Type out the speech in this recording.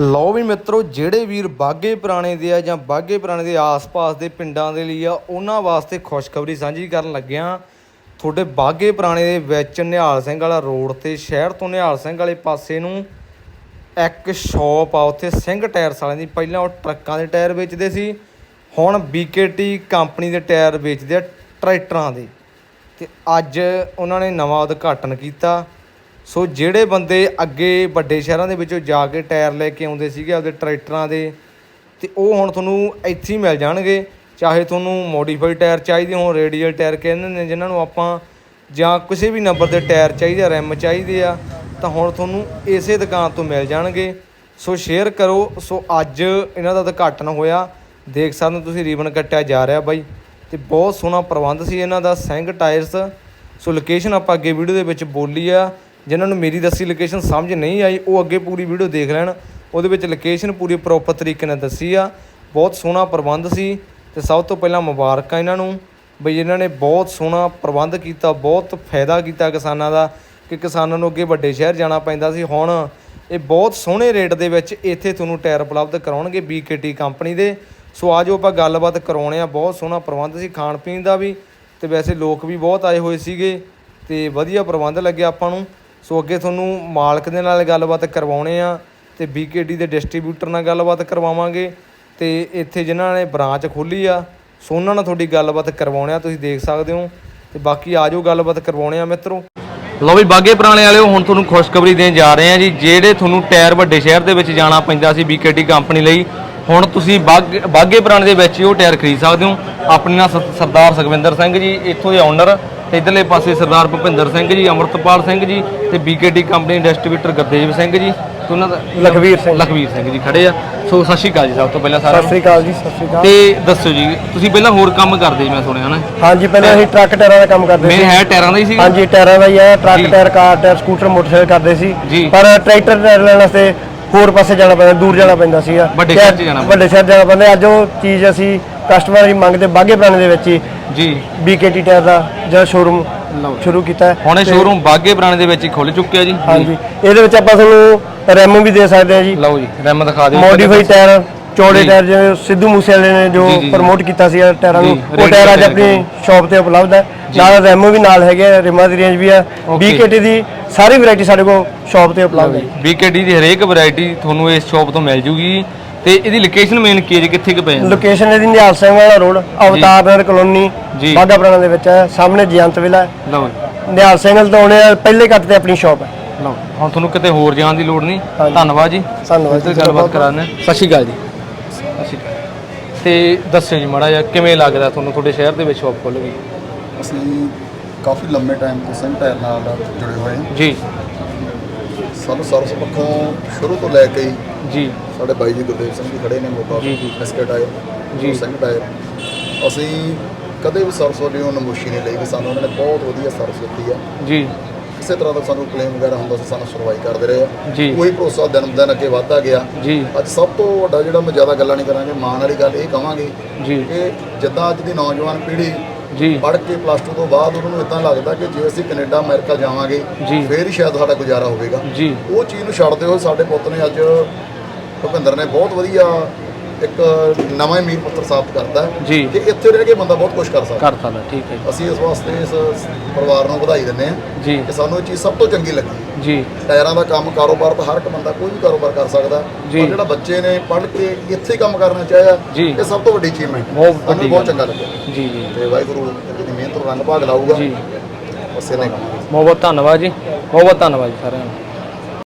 ਲਓ ਵੀ ਮਿੱਤਰੋ, ਜਿਹੜੇ ਵੀਰ ਬਾਗੇ ਪੁਰਾਣੇ ਦੇ ਆ ਜਾਂ ਬਾਗੇ ਪੁਰਾਣੇ ਦੇ ਆਸ-ਪਾਸ ਦੇ ਪਿੰਡਾਂ ਦੇ ਲਈ ਆ, ਉਹਨਾਂ ਵਾਸਤੇ ਖੁਸ਼ਖਬਰੀ ਸਾਂਝੀ ਕਰਨ ਲੱਗਿਆ ਤੁਹਾਡੇ ਬਾਗੇ ਪੁਰਾਣੇ ਦੇ ਵਿੱਚ ਨਿਹਾਲ ਸਿੰਘ ਵਾਲਾ ਰੋਡ ਤੇ, ਸ਼ਹਿਰ ਤੋਂ ਨਿਹਾਲ ਸਿੰਘ ਵਾਲੇ ਪਾਸੇ ਨੂੰ ਇੱਕ ਸ਼ਾਪ ਆ, ਉੱਥੇ ਸਿੰਘ ਟਾਇਰਸ ਵਾਲਿਆਂ ਦੀ, ਪਹਿਲਾਂ ਉਹ ਟਰੱਕਾਂ ਦੇ ਟਾਇਰ ਵੇਚਦੇ ਸੀ, ਹੁਣ BKT ਕੰਪਨੀ ਦੇ ਟਾਇਰ ਵੇਚਦੇ ਆ ਟਰੈਕਟਰਾਂ ਦੇ। ਤੇ ਅੱਜ ਉਹਨਾਂ ਨੇ ਨਵਾਂ ਉਦਘਾਟਨ ਕੀਤਾ। ਸੋ ਜਿਹੜੇ ਬੰਦੇ ਅੱਗੇ ਵੱਡੇ ਸ਼ਹਿਰਾਂ ਦੇ ਵਿੱਚੋਂ ਜਾ ਕੇ ਟਾਇਰ ਲੈ ਕੇ ਆਉਂਦੇ ਸੀਗੇ ਆਪਦੇ ਟਰੈਕਟਰਾਂ ਦੇ, ਤੇ ਉਹ ਹੁਣ ਤੁਹਾਨੂੰ ਇੱਥੇ ਹੀ ਮਿਲ ਜਾਣਗੇ। ਚਾਹੇ ਤੁਹਾਨੂੰ ਮੋਡੀਫਾਈਡ ਟਾਇਰ ਚਾਹੀਦੇ ਹੋਣ ਰੇਡੀਅਲ ਟਾਇਰ ਕਹਿੰਦੇ ਨੇ, ਜਿਨ੍ਹਾਂ ਨੂੰ ਆਪਾਂ ਜਾਂ ਕਿਸੇ ਵੀ ਨੰਬਰ ਦੇ ਟਾਇਰ ਚਾਹੀਦੇ ਆ ਰਿਮ ਚਾਹੀਦੇ ਆ, ਤਾਂ ਹੁਣ ਤੁਹਾਨੂੰ ਇਸੇ ਦੁਕਾਨ ਤੋਂ ਮਿਲ ਜਾਣਗੇ। ਸੋ ਸ਼ੇਅਰ ਕਰੋ। ਸੋ ਅੱਜ ਇਹਨਾਂ ਦਾ ਉਦਘਾਟਨ ਹੋਇਆ। ਦੇਖ ਸਕਦੇ ਹੋ ਤੁਸੀਂ ਰੀਬਨ ਕੱਟਿਆ ਜਾ ਰਿਹਾ ਬਾਈ। ਤੇ ਬਹੁਤ ਸੋਹਣਾ ਪ੍ਰਬੰਧ ਸੀ ਇਹਨਾਂ ਦਾ, ਸਿੰਘ ਟਾਇਰਸ। ਸੋ ਲੋਕੇਸ਼ਨ ਆਪਾਂ ਅੱਗੇ ਵੀਡੀਓ ਦੇ ਵਿੱਚ ਬੋਲੀ ਆ। ਜਿਨ੍ਹਾਂ ਨੂੰ ਮੇਰੀ ਦੱਸੀ ਲੋਕੇਸ਼ਨ ਸਮਝ ਨਹੀਂ ਆਈ, ਉਹ ਅੱਗੇ ਪੂਰੀ ਵੀਡੀਓ ਦੇਖ ਲੈਣ। ਉਹਦੇ ਵਿੱਚ ਲੋਕੇਸ਼ਨ ਪੂਰੀ ਪ੍ਰੋਪਰ ਤਰੀਕੇ ਨਾਲ ਦੱਸੀ ਆ। ਬਹੁਤ ਸੋਹਣਾ ਪ੍ਰਬੰਧ ਸੀ ਤੇ ਸਭ ਤੋਂ ਪਹਿਲਾਂ ਮੁਬਾਰਕਾਂ ਇਹਨਾਂ ਨੂੰ। ਬਈ ਇਹਨਾਂ ਨੇ ਬਹੁਤ ਸੋਹਣਾ ਪ੍ਰਬੰਧ ਕੀਤਾ, ਬਹੁਤ ਫਾਇਦਾ ਕੀਤਾ ਕਿਸਾਨਾਂ ਦਾ ਕਿ ਕਿਸਾਨਾਂ ਨੂੰ ਅੱਗੇ ਵੱਡੇ ਸ਼ਹਿਰ ਜਾਣਾ ਪੈਂਦਾ ਸੀ। ਹੁਣ ਇਹ ਬਹੁਤ ਸੋਹਣੇ ਰੇਟ ਦੇ ਵਿੱਚ ਇੱਥੇ ਤੁਹਾਨੂੰ ਟਾਇਰ ਉਪਲਬਧ ਕਰਾਉਣਗੇ BKT ਕੰਪਨੀ ਦੇ। ਸੋ ਆਜੋ ਆਪਾਂ ਗੱਲਬਾਤ ਕਰਾਉਣੇ ਆ। ਬਹੁਤ ਸੋਹਣਾ ਪ੍ਰਬੰਧ ਸੀ ਖਾਣ ਪੀਣ ਦਾ ਵੀ ਤੇ ਵੈਸੇ ਲੋਕ ਵੀ ਬਹੁਤ ਆਏ ਹੋਏ ਸੀਗੇ ਤੇ ਵਧੀਆ ਪ੍ਰਬੰਧ ਲੱਗਿਆ ਆਪਾਂ ਨੂੰ। ਸੋ ਅੱਗੇ ਤੁਹਾਨੂੰ ਮਾਲਕ ਦੇ ਨਾਲ ਗੱਲਬਾਤ ਕਰਵਾਉਣੇ ਆ ਤੇ BKT ਦੇ ਡਿਸਟ੍ਰੀਬਿਊਟਰ ਨਾਲ ਗੱਲਬਾਤ ਕਰਵਾਵਾਂਗੇ ਤੇ ਇੱਥੇ ਜਿਨ੍ਹਾਂ ਨੇ ਬ੍ਰਾਂਚ ਖੋਲੀ ਆ, ਸੋ ਉਹਨਾਂ ਨਾਲ ਤੁਹਾਡੀ ਗੱਲਬਾਤ ਕਰਵਾਉਣੇ ਆ, ਤੁਸੀਂ ਦੇਖ ਸਕਦੇ ਹੋ। ਤੇ ਬਾਕੀ ਆਜੋ ਗੱਲਬਾਤ ਕਰਵਾਉਣੇ ਆ ਮਿੱਤਰੋ। ਲਓ ਵੀ ਬਾਗੇ ਪੁਰਾਣੇ ਵਾਲਿਓ, ਹੁਣ ਤੁਹਾਨੂੰ ਖੁਸ਼ਖਬਰੀ ਦੇਣ ਜਾ ਰਹੇ ਆ ਜੀ। ਜਿਹੜੇ ਤੁਹਾਨੂੰ ਟਾਇਰ ਵੱਡੇ ਸ਼ਹਿਰ ਦੇ ਵਿੱਚ ਜਾਣਾ ਪੈਂਦਾ ਸੀ BKT ਕੰਪਨੀ ਲਈ, ਹੁਣ ਤੁਸੀਂ ਬਾਗੇ ਬਾਗੇ ਪੁਰਾਣੇ ਦੇ ਵਿੱਚ ਹੀ ਉਹ ਟਾਇਰ ਖਰੀਦ ਸਕਦੇ ਹੋ। ਆਪਣੇ ਨਾਲ ਸ- ਸਰਦਾਰ ਸੁਖਵਿੰਦਰ ਸਿੰਘ ਜੀ, ਇੱਥੋਂ ਦੇ ਓਨਰ ਤੇ ਇਧਰਲੇ ਪਾਸੇ ਸਰਦਾਰ ਭੁਪਿੰਦਰ ਸਿੰਘ ਜੀ ਅਮਰਤਪਾਲ ਸਿੰਘ ਜੀ ਤੇ BKT company distributor Gurdev Singh ji ਤੇ ਉਹਨਾਂ ਦਾ ਲਖਵੀਰ ਸਿੰਘ ਲਖਵੀਰ ਸਿੰਘ ਜੀ ਖੜੇ ਆ। ਸੋ ਸਤਿ ਸ਼੍ਰੀ ਅਕਾਲ ਜੀ ਸਭ ਤੋਂ ਪਹਿਲਾਂ ਸਤਿ ਸਾਰਿਆਂ ਸ੍ਰੀ ਅਕਾਲ ਜੀ ਸਤਿ ਸ੍ਰੀ ਅਕਾਲ। ਤੇ ਦੱਸੋ ਜੀ ਤੁਸੀਂ ਪਹਿਲਾਂ ਹੋਰ ਕੰਮ ਕਰਦੇ ਜੀ ਮੈਂ ਸੁਣਿਆ ਨਾ। ਹਾਂਜੀ ਪਹਿਲਾਂ ਅਸੀਂ ਟਰੱਕ ਟਾਇਰਾਂ ਦਾ ਕੰਮ ਕਰਦੇ ਮੈਂ ਸੀ। ਹੈ ਟਾਇਰਾਂ ਦਾ ਹੀ ਸੀ ਹਾਂਜੀ ਟਾਇਰਾਂ ਦਾ ਹੀ ਹੈ। ਜੀ। Truck tyre car tyre scooter motorcycle ਕਰਦੇ ਸੀ। ਜੀ। ਪਰ ਟਰੈਕਟਰ ਟਾਇਰ ਲੈਣ ਵਾਸਤੇ ਹੋਰ ਪਾਸੇ ਜਾਣਾ ਪੈਂਦਾ ਦੂਰ ਜਾਣਾ ਪੈਂਦਾ ਸੀਗਾ। ਵੱਡੇ ਸ਼ਹਿਰ 'ਚ ਜਾਣਾ। ਵੱਡੇ ਸ਼ਹਿਰ ਜਾਣਾ ਪੈਂਦਾ। ਅੱਜ ਉਹ ਚੀਜ਼ ਅਸੀਂ ਕਸਟਮਰ ਦੀ ਮੰਗ ਤੇ ਬਾਗੇ ਪੁਰਾਣੇ ਦੇ ਵਿੱਚ ਹੀ। ਜੀ। BKT ਟਾਇਰ ਦਾ ਜਿਹੜਾ ਸ਼ੋਰੂਮ ਸ਼ੁਰੂ ਕੀਤਾ ਹੈ। ਹੁਣ ਤੇ- ਸ਼ੋਰੂਮ ਬਾਗੇ ਪੁਰਾਣੇ ਦੇ ਵਿੱਚ ਹੀ ਖੁੱਲ ਚੁੱਕਿਆ ਜੀ। ਹਾਂਜੀ। ਇਹਦੇ ਵਿੱਚ ਆਪਾਂ ਤੁਹਾਨੂੰ ਰੈਮ ਵੀ ਦੇ ਸਕਦੇ ਹਾਂ ਜੀ। ਲਓ ਜੀ ਰੈਮ ਦਿਖਾ ਦਿਓ। ਮੋਡੀਫਾਈ ਟਾਇਰ ਚੌੜੇ ਜੀ। ਟਾਇਰ ਜਿਵੇਂ ਸਿੱਧੂ ਮੂਸੇ ਵਾਲੇ ਨੇ ਜੋ ਜੀ, ਜੀ, ਜੀ। ਪ੍ਰਮੋਟ ਕੀਤਾ ਸੀ ਟਾਇਰਾਂ ਨੂੰ ਜੀ, ਉਹ ਟਾਇਰ ਅੱਜ ਟਾਇਰ ਆਪਣੀ ਸ਼ਾਪ ਤੇ ਉਪਲਬਧ ਹੈ। ਨਾਲ ਰੈਮ ਵੀ ਨਾਲ ਹੈਗੇ ਆ, ਰਿਮਾਂ ਦੀ ਰੇਂਜ ਵੀ Okay। BKT ਦੀ ਸਾਰੀ ਵੈਰਾਈਟੀ ਸਾਡੇ ਕੋਲ ਸ਼ਾਪ ਤੇ ਉਪਲਬਧ ਹੈ। BKT ਦੀ ਹਰੇਕ ਵੈਰਾਈਟੀ ਤੁਹਾਨੂੰ ਇਸ ਸ਼ਾਪ ਤੋਂ ਮਿਲ ਜੂਗੀ। ਤੇ ਇਹਦੀ ਲੋਕੇਸ਼ਨ ਮੇਨ ਕੀ ਹੈ ਜੀ? ਕਿੱਥੇ ਕੁ ਪੈ ਜਾਂਦਾ ਲੋਕੇਸ਼ਨ ਇਹਦੀ ਨਿਹਾਲ ਸਿੰਘ ਵਾਲਾ ਰੋਡ ਅਵਤਾਰ ਨਗਰ ਕਲੋਨੀ ਜੀ। ਬਾਗਾ ਪੁਰਾਣਾ ਦੇ ਵਿੱਚ ਹੈ ਸਾਹਮਣੇ ਜਯੰਤ ਵਿਲਾ ਹੈ। ਲਓ ਜੀ, ਨਿਹਾਲ ਸਿੰਘ ਵਾਲੇ ਤੋਂ ਆਉਣੇ ਆ ਪਹਿਲੇ ਕੱਟ ਤੇ ਆਪਣੀ ਸ਼ਾਪ ਹੈ। ਲਓ ਹੁਣ ਤੁਹਾਨੂੰ ਕਿਤੇ ਹੋਰ ਜਾਣ ਦੀ ਲੋੜ ਨਹੀਂ। ਹਾਂਜੀ। ਧੰਨਵਾਦ ਜੀ। ਧੰਨਵਾਦ ਤੇ ਜੀ, ਗੱਲਬਾਤ। ਕਰਾਣੇ ਸਤਿ ਸ਼੍ਰੀ ਅਕਾਲ ਜੀ। ਸਤਿ ਸ਼੍ਰੀ ਅਕਾਲ। ਤੇ ਦੱਸਿਓ ਜੀ ਮਾੜਾ ਜਿਹਾ ਕਿਵੇਂ ਲੱਗਦਾ ਤੁਹਾਨੂੰ ਤੁਹਾਡੇ ਸ਼ਹਿਰ ਦੇ ਵਿੱਚ ਸ਼ਾਪ ਖੁੱਲ ਗਈ? ਅਸੀਂ ਕਾਫੀ ਲੰਮੇ ਟਾਈਮ ਤੋਂ ਸਿੰਘ ਟਾਇਰ ਨਾਲ ਜੁੜੇ ਹੋਏ ਹਾਂ। ਜੀ। ਸਾਨੂੰ ਸਰਵਿਸ ਪੱਖੋਂ ਸ਼ੁਰੂ ਤੋਂ ਲੈ ਕੇ ਜੀ। ਸਾਡੇ ਬਾਈ ਜੀ ਗੁਰਦੇਵ ਸਿੰਘ ਜੀ ਖੜੇ ਨੇ ਮੋਗਾ ਜੀ, ਜੀ। ਐਸਕੇ ਟਾਇਰ ਜੀ। ਸਿੰਘ ਟਾਇਰ ਅਸੀਂ ਕਦੇ ਵੀ ਸਰਵਿਸ ਵਾਲੀ ਨਮੋਸ਼ੀ ਨਹੀਂ ਲਈ ਕਿ ਸਾਨੂੰ ਉਹਨਾਂ ਨੇ ਬਹੁਤ ਵਧੀਆ ਸਰਵਿਸ ਦਿੱਤੀ ਆ। ਜੀ। ਕਿਸੇ ਤਰ੍ਹਾਂ ਦਾ ਸਾਨੂੰ ਕਲੇਮ ਵਗੈਰਾ ਹੁੰਦਾ ਸੀ ਸਾਨੂੰ ਸੁਣਵਾਈ ਕਰਦੇ ਰਹੇ ਆ। ਜੀ। ਉਹੀ ਭਰੋਸਾ ਦਿਨ ਦਿਨ ਅੱਗੇ ਵਧਦਾ ਗਿਆ। ਜੀ। ਅੱਜ ਸਭ ਤੋਂ ਵੱਡਾ ਜਿਹੜਾ ਮੈਂ ਜ਼ਿਆਦਾ ਗੱਲਾਂ ਨਹੀਂ ਕਰਾਂਗੇ ਮਾਣ ਵਾਲੀ ਗੱਲ ਇਹ ਕਵਾਂਗੇ ਜੀ। ਕਿ ਜਿੱਦਾਂ ਅੱਜ ਦੀ ਨੌਜਵਾਨ ਪੀੜ੍ਹੀ ਜੀ। ਪੜ੍ਹ ਕੇ ਪਲੱਸ 2 ਤੋਂ ਬਾਅਦ ਉਹਨਾਂ ਨੂੰ ਇਦਾਂ ਲੱਗਦਾ ਕਿ ਜੇ ਅਸੀਂ ਕੈਨੇਡਾ ਅਮਰੀਕਾ ਜਾਵਾਂਗੇ ਜੀ। ਫੇਰ ਹੀ ਸ਼ਾਇਦ ਸਾਡਾ ਗੁਜ਼ਾਰਾ ਹੋਵੇਗਾ। ਜੀ। ਉਹ ਚੀਜ਼ ਨੂੰ ਛੱਡਦੇ ਹੋਏ ਸਾਡੇ ਪੁੱਤ ਨੇ ਅੱਜ ਭੁਪਿੰਦਰ ਨੇ ਬਹੁਤ ਵਧੀਆ ਇੱਕ ਨਵਾਂ ਹੀ ਮੀਰ ਪੁੱਤਰ ਸਾਬਤ ਕਰਤਾ ਹੈ ਜੀ। ਕਿ ਇੱਥੇ ਰਹਿ ਕੇ ਬੰਦਾ ਬਹੁਤ ਕੁਝ ਕਰ ਸਕਦਾ। ਕਰ ਸਕਦਾ ਠੀਕ ਹੈ ਅਸੀਂ ਇਸ ਵਾਸਤੇ ਇਸ ਪਰਿਵਾਰ ਨੂੰ ਵਧਾਈ ਦਿੰਦੇ ਹਾਂ ਜੀ। ਕਿ ਸਾਨੂੰ ਇਹ ਚੀਜ਼ ਸਭ ਤੋਂ ਚੰਗੀ ਲੱਗੀ। ਜੀ। ਟਾਇਰਾਂ ਦਾ ਕੰਮ ਕਾਰੋਬਾਰ ਤਾਂ ਹਰ ਇੱਕ ਬੰਦਾ ਕੋਈ ਵੀ ਕਾਰੋਬਾਰ ਕਰ ਸਕਦਾ। ਜੀ। ਪਰ ਜਿਹੜਾ ਬੱਚੇ ਨੇ ਪੜ੍ਹ ਕੇ ਇੱਥੇ ਕੰਮ ਕਰਨਾ ਚਾਹਿਆ ਜੀ। ਇਹ ਸਭ ਤੋਂ ਵੱਡੀ ਅਚੀਵਮੈਂਟ ਬਹੁਤ ਵੱਡੀ ਬਹੁਤ ਗੱਲ। ਚੰਗਾ ਲੱਗਿਆ। ਜੀ ਜੀ। ਤੇ ਵਾਹਿਗੁਰੂ ਇਹਦੀ ਮਿਹਨਤ ਨੂੰ ਰੰਗ ਭਾਗ ਲਾਊਗਾ। ਜੀ। ਬਹੁਤ ਬਹੁਤ ਧੰਨਵਾਦ ਜੀ। ਬਹੁਤ ਬਹੁਤ ਧੰਨਵਾਦ ਜੀ ਸਾਰਿਆਂ ਦਾ